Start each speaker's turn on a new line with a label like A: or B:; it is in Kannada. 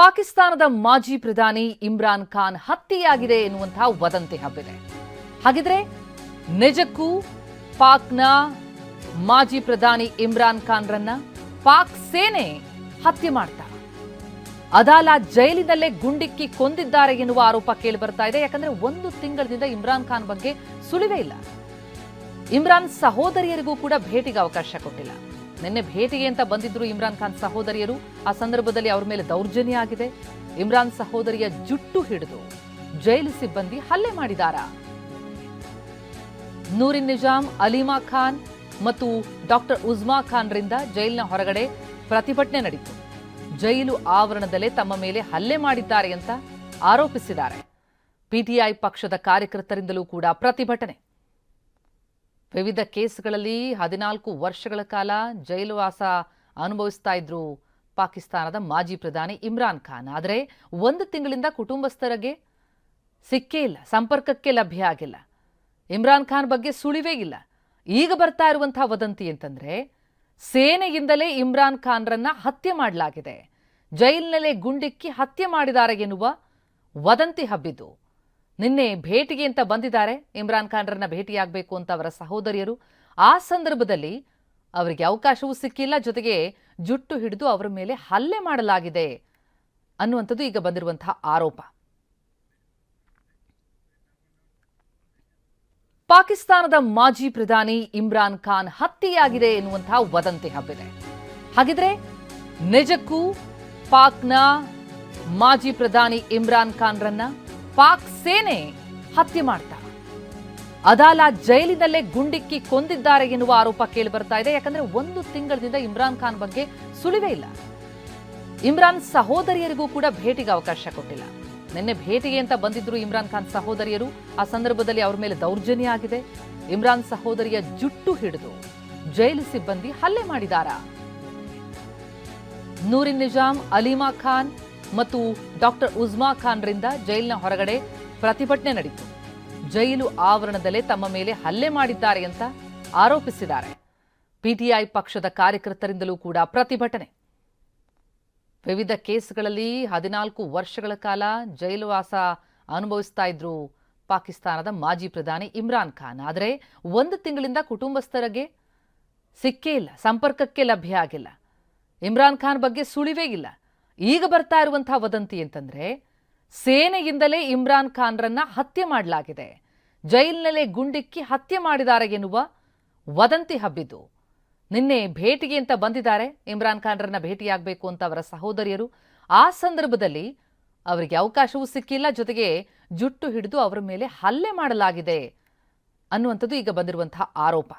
A: ಪಾಕಿಸ್ತಾನದ ಮಾಜಿ ಪ್ರಧಾನಿ ಇಮ್ರಾನ್ ಖಾನ್ ಹತ್ಯೆಯಾಗಿದೆ ಎನ್ನುವಂತಹ ವದಂತಿ ಹಬ್ಬಿದೆ. ಹಾಗಿದ್ರೆ ನಿಜಕ್ಕೂ ಪಾಕ್ನ ಮಾಜಿ ಪ್ರಧಾನಿ ಇಮ್ರಾನ್ ಖಾನ್ರನ್ನ ಪಾಕ್ ಸೇನೆ ಹತ್ಯೆ ಮಾಡ್ತಾರೆ ಅದಾಲ ಜೈಲಿನಲ್ಲೇ ಗುಂಡಿಕ್ಕಿ ಕೊಂದಿದ್ದಾರೆ ಎನ್ನುವ ಆರೋಪ ಕೇಳಿ ಬರ್ತಾ ಇದೆ. ಯಾಕಂದ್ರೆ ಒಂದು ತಿಂಗಳಿಂದ ಇಮ್ರಾನ್ ಖಾನ್ ಬಗ್ಗೆ ಸುಳಿವೇ ಇಲ್ಲ. ಇಮ್ರಾನ್ ಸಹೋದರಿಯರಿಗೂ ಕೂಡ ಭೇಟಿಗೆ ಅವಕಾಶ ಕೊಟ್ಟಿಲ್ಲ. ನಿನ್ನೆ ಭೇಟಿಗೆ ಅಂತ ಬಂದಿದ್ರು ಇಮ್ರಾನ್ ಖಾನ್ ಸಹೋದರಿಯರು. ಆ ಸಂದರ್ಭದಲ್ಲಿ ಅವ್ರ ಮೇಲೆ ದೌರ್ಜನ್ಯ ಆಗಿದೆ. ಇಮ್ರಾನ್ ಸಹೋದರಿಯ ಜುಟ್ಟು ಹಿಡಿದು ಜೈಲು ಸಿಬ್ಬಂದಿ ಹಲ್ಲೆ ಮಾಡಿದಾರಾ. ನೂರಿನ್ ನಿಜಾಮ್ ಅಲಿಮಾ ಖಾನ್ ಮತ್ತು ಡಾಕ್ಟರ್ ಉಜ್ಮಾ ಖಾನ್ರಿಂದ ಜೈಲಿನ ಹೊರಗಡೆ ಪ್ರತಿಭಟನೆ ನಡೆಯಿತು ಜೈಲು ಆವರಣದಲ್ಲೇ ತಮ್ಮ ಮೇಲೆ ಹಲ್ಲೆ ಮಾಡಿದ್ದಾರೆ ಅಂತ ಆರೋಪಿಸಿದ್ದಾರೆ. ಪಿಟಿಐ ಪಕ್ಷದ ಕಾರ್ಯಕರ್ತರಿಂದಲೂ ಕೂಡ ಪ್ರತಿಭಟನೆ. ವಿವಿಧ ಕೇಸ್ಗಳಲ್ಲಿ ಹದಿನಾಲ್ಕು ವರ್ಷಗಳ ಕಾಲ ಜೈಲುವಾಸ ಅನುಭವಿಸ್ತಾ ಇದ್ರು ಪಾಕಿಸ್ತಾನದ ಮಾಜಿ ಪ್ರಧಾನಿ ಇಮ್ರಾನ್ ಖಾನ್. ಆದರೆ ಒಂದು ತಿಂಗಳಿಂದ ಕುಟುಂಬಸ್ಥರಿಗೆ ಸಿಕ್ಕೇ ಇಲ್ಲ, ಸಂಪರ್ಕಕ್ಕೆ ಲಭ್ಯ ಆಗಿಲ್ಲ. ಇಮ್ರಾನ್ ಖಾನ್ ಬಗ್ಗೆ ಸುಳಿವೇ ಇಲ್ಲ. ಈಗ ಬರ್ತಾ ಇರುವಂತಹ ವದಂತಿ ಅಂತಂದ್ರೆ ಸೇನೆಯಿಂದಲೇ ಇಮ್ರಾನ್ ಖಾನ್ರನ್ನ ಹತ್ಯೆ ಮಾಡಲಾಗಿದೆ. ಜೈಲಿನಲ್ಲೇ ಗುಂಡಿಕ್ಕಿ ಹತ್ಯೆ ಮಾಡಿದ್ದಾರೆ ಎನ್ನುವ ವದಂತಿ ಹಬ್ಬಿದ್ದು. ನಿನ್ನೆ ಭೇಟಿಗೆ ಅಂತ ಬಂದಿದ್ದಾರೆ. ಇಮ್ರಾನ್ ಖಾನ್ರನ್ನ ಭೇಟಿಯಾಗಬೇಕು ಅಂತ ಅವರ ಸಹೋದರಿಯರು. ಆ ಸಂದರ್ಭದಲ್ಲಿ ಅವರಿಗೆ ಅವಕಾಶವೂ ಸಿಕ್ಕಿಲ್ಲ. ಜೊತೆಗೆ ಜುಟ್ಟು ಹಿಡಿದು ಅವರ ಮೇಲೆ ಹಲ್ಲೆ ಮಾಡಲಾಗಿದೆ ಅನ್ನುವಂಥದ್ದು ಈಗ ಬಂದಿರುವಂತಹ ಆರೋಪ. ಪಾಕಿಸ್ತಾನದ ಮಾಜಿ ಪ್ರಧಾನಿ ಇಮ್ರಾನ್ ಖಾನ್ ಹತ್ಯೆಯಾಗಿದೆ ಎನ್ನುವಂತಹ ವದಂತಿ ಹಬ್ಬಿದೆ. ಹಾಗಿದ್ರೆ ನಿಜಕ್ಕೂ ಪಾಕ್ನ ಮಾಜಿ ಪ್ರಧಾನಿ ಇಮ್ರಾನ್ ಖಾನ್ರನ್ನ ಪಾಕ್ ಸೇನೆ ಹತ್ಯೆ ಮಾಡ್ತಾರೆ. ಅದಾಲ ಜೈಲಿನಲ್ಲೇ ಗುಂಡಿಕ್ಕಿ ಕೊಂದಿದ್ದಾರೆ ಎನ್ನುವ ಆರೋಪ ಕೇಳಿ ಬರ್ತಾ ಇದೆ. ಯಾಕಂದ್ರೆ ಒಂದು ತಿಂಗಳಿಂದ ಇಮ್ರಾನ್ ಖಾನ್ ಬಗ್ಗೆ ಸುಳಿವೇ ಇಲ್ಲ. ಇಮ್ರಾನ್ ಸಹೋದರಿಯರಿಗೂ ಕೂಡ ಭೇಟಿಗೆ ಅವಕಾಶ ಕೊಟ್ಟಿಲ್ಲ. ನಿನ್ನೆ ಭೇಟಿಗೆ ಅಂತ ಬಂದಿದ್ರು ಇಮ್ರಾನ್ ಖಾನ್ ಸಹೋದರಿಯರು. ಆ ಸಂದರ್ಭದಲ್ಲಿ ಅವ್ರ ಮೇಲೆ ದೌರ್ಜನ್ಯ ಆಗಿದೆ. ಇಮ್ರಾನ್ ಸಹೋದರಿಯ ಜುಟ್ಟು ಹಿಡಿದು ಜೈಲು ಸಿಬ್ಬಂದಿ ಹಲ್ಲೆ ಮಾಡಿದಾರ. ನೂರಿನ್ ನಿಜಾಮ್ ಅಲಿಮಾ ಖಾನ್ ಮತ್ತು ಡಾಕ್ಟರ್ ಉಜ್ಮಾ ಖಾನ್ರಿಂದ ಜೈಲಿನ ಹೊರಗಡೆ ಪ್ರತಿಭಟನೆ ನಡೆಯಿತು. ಜೈಲು ಆವರಣದಲ್ಲೇ ತಮ್ಮ ಮೇಲೆ ಹಲ್ಲೆ ಮಾಡಿದ್ದಾರೆ ಅಂತ ಆರೋಪಿಸಿದ್ದಾರೆ. ಪಿಟಿಐ ಪಕ್ಷದ ಕಾರ್ಯಕರ್ತರಿಂದಲೂ ಕೂಡ ಪ್ರತಿಭಟನೆ. ವಿವಿಧ ಕೇಸ್ಗಳಲ್ಲಿ ಹದಿನಾಲ್ಕು ವರ್ಷಗಳ ಕಾಲ ಜೈಲುವಾಸ ಅನುಭವಿಸ್ತಾ ಇದ್ರು ಪಾಕಿಸ್ತಾನದ ಮಾಜಿ ಪ್ರಧಾನಿ ಇಮ್ರಾನ್ ಖಾನ್. ಆದರೆ ಒಂದು ತಿಂಗಳಿಂದ ಕುಟುಂಬಸ್ಥರಿಗೆ ಸಿಕ್ಕೇ ಇಲ್ಲ, ಸಂಪರ್ಕಕ್ಕೆ ಲಭ್ಯ ಆಗಿಲ್ಲ. ಇಮ್ರಾನ್ ಖಾನ್ ಬಗ್ಗೆ ಸುಳಿವೇ ಇಲ್ಲ. ಈಗ ಬರ್ತಾ ಇರುವಂತಹ ವದಂತಿ ಅಂತಂದ್ರೆ ಸೇನೆಯಿಂದಲೇ ಇಮ್ರಾನ್ ಖಾನ್ರನ್ನ ಹತ್ಯೆ ಮಾಡಲಾಗಿದೆ. ಜೈಲಿನಲ್ಲೇ ಗುಂಡಿಕ್ಕಿ ಹತ್ಯೆ ಮಾಡಿದ್ದಾರೆ ಎನ್ನುವ ವದಂತಿ ಹಬ್ಬಿದ್ದು. ನಿನ್ನೆ ಭೇಟಿಗೆ ಅಂತ ಬಂದಿದ್ದಾರೆ, ಇಮ್ರಾನ್ ಖಾನ್ರನ್ನ ಭೇಟಿಯಾಗಬೇಕು ಅಂತ ಅವರ ಸಹೋದರಿಯರು. ಆ ಸಂದರ್ಭದಲ್ಲಿ ಅವರಿಗೆ ಅವಕಾಶವೂ ಸಿಕ್ಕಿಲ್ಲ, ಜೊತೆಗೆ ಜುಟ್ಟು ಹಿಡಿದು ಅವರ ಮೇಲೆ ಹಲ್ಲೆ ಮಾಡಲಾಗಿದೆ ಅನ್ನುವಂಥದ್ದು ಈಗ ಬಂದಿರುವಂತಹ ಆರೋಪ.